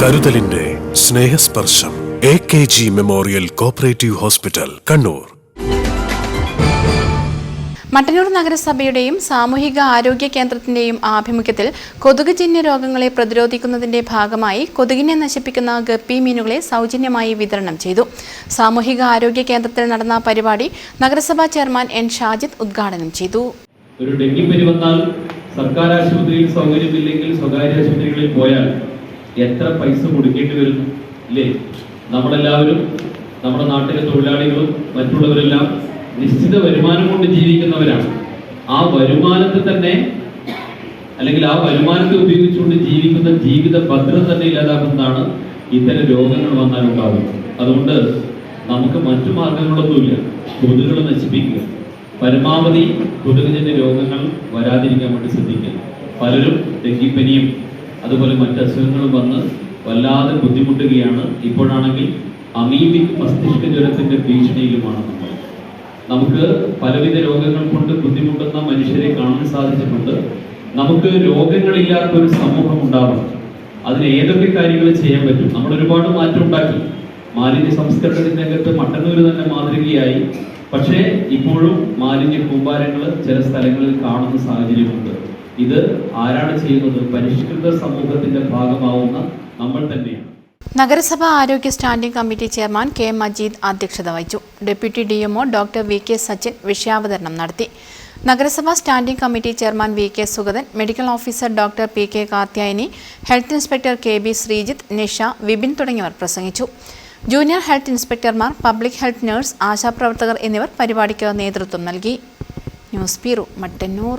കരുതലിന്റെ Snehasparsham A K G memorial cooperative hospital Kannur. Mattannur നഗരസഭയുടെയും സാമൂഹിക ആരോഗ്യ കേന്ദ്രത്തിന്റെയും ആഭിമുഖ്യത്തിൽ കൊതുകുജന്യ രോഗങ്ങളെ പ്രതിരോധിക്കുന്നതിന്റെ ഭാഗമായി കൊതുകിനെ നശിപ്പിക്കുന്ന ഗപ്പി മീനുകളെ സൗജന്യമായി വിതരണം ചെയ്തു. സാമൂഹിക ആരോഗ്യ കേന്ദ്രത്തിൽ നടന്ന പരിപാടി നഗരസഭാ ചെയർമാൻ എൻ ഷാജിദ് ഉദ്ഘാടനം ചെയ്തു. ഒരു ഡെങ്കിപ്പനി വന്നാൽ സർക്കാർ ആശുപത്രിയിൽ സൗകര്യമില്ലെങ്കിൽ സ്വകാര്യ ആശുപത്രികളിൽ പോയാൽ എത്ര പൈസ കൊടുക്കേണ്ടി വരുന്നു? ഇല്ലേ? നമ്മളെല്ലാവരും നമ്മുടെ നാട്ടിലെ തൊഴിലാളികളും മറ്റുള്ളവരെല്ലാം നിശ്ചിത വരുമാനം കൊണ്ട് ജീവിക്കുന്നവരാണ്. ആ വരുമാനത്തെ തന്നെ അല്ലെങ്കിൽ ആ വരുമാനത്തെ ഉപയോഗിച്ചുകൊണ്ട് ജീവിക്കുന്ന ജീവിത ഭദ്രത തന്നെ ഇല്ലാതാക്കുന്നതാണ് ഇത്തരം രോഗങ്ങൾ വന്നാൽ ഉണ്ടാകുന്നത് അതുകൊണ്ട് നമുക്ക് മറ്റു മാർഗങ്ങളൊന്നുമില്ല കൊതുകുകൾ നശിപ്പിക്കുക. പരമാവധി കൊതുകുജന്യ രോഗങ്ങൾ വരാതിരിക്കാൻ വേണ്ടി ശ്രദ്ധിക്കുക. പലരും ഡെങ്കിപ്പനിയും അതുപോലെ മറ്റ് അസുഖങ്ങളും വന്ന് വല്ലാതെ ബുദ്ധിമുട്ടുകയാണ്. ഇപ്പോഴാണെങ്കിൽ അമീബിക് മസ്തിഷ്ക ജ്വരത്തിന്റെ ഭീഷണിയിലുമാണ് നമ്മൾ. നമുക്ക് പലവിധ രോഗങ്ങൾ കൊണ്ട് ബുദ്ധിമുട്ടുന്ന മനുഷ്യരെ കാണാൻ സാധിച്ചിട്ടുണ്ട്. നമുക്ക് രോഗങ്ങളില്ലാത്ത ഒരു സമൂഹം ഉണ്ടാവണം. അതിന് ഏതൊക്കെ കാര്യങ്ങൾ ചെയ്യാൻ പറ്റും? നമ്മൾ ഒരുപാട് മാറ്റം ഉണ്ടാക്കി. മാലിന്യ സംസ്കരണത്തിന്റെ രംഗത്ത് മട്ടന്നൂർ തന്നെ മാതൃകയായി. പക്ഷേ ഇപ്പോഴും മാലിന്യ കൂമ്പാരങ്ങൾ ചില സ്ഥലങ്ങളിൽ കാണുന്ന സാഹചര്യമുണ്ട്. ഇത് ആരാണ് ചെയ്യുന്നത്? പരിഷ്കൃത സമൂഹത്തിന്റെ ഭാഗമാവുന്ന നമ്മൾ തന്നെയാണ്. നഗരസഭ ആരോഗ്യ standing committee chairman K Majeed അധ്യക്ഷത വഹിച്ചു. Deputy D MO doctor V K Sachin വിഷയാവതരണം നടത്തി. നഗരസഭാ standing committee chairman V K Sugathan medical officer doctor P K Karthyayani health inspector K B Sreejith Nisha Vipin തുടങ്ങിയവർ പ്രസംഗിച്ചു. Junior health ഇൻസ്പെക്ടർമാർ public health nurse ആശാപ്രവർത്തകർ എന്നിവർ പരിപാടിക്ക് നേതൃത്വം നൽകി. News bureau Mattannur.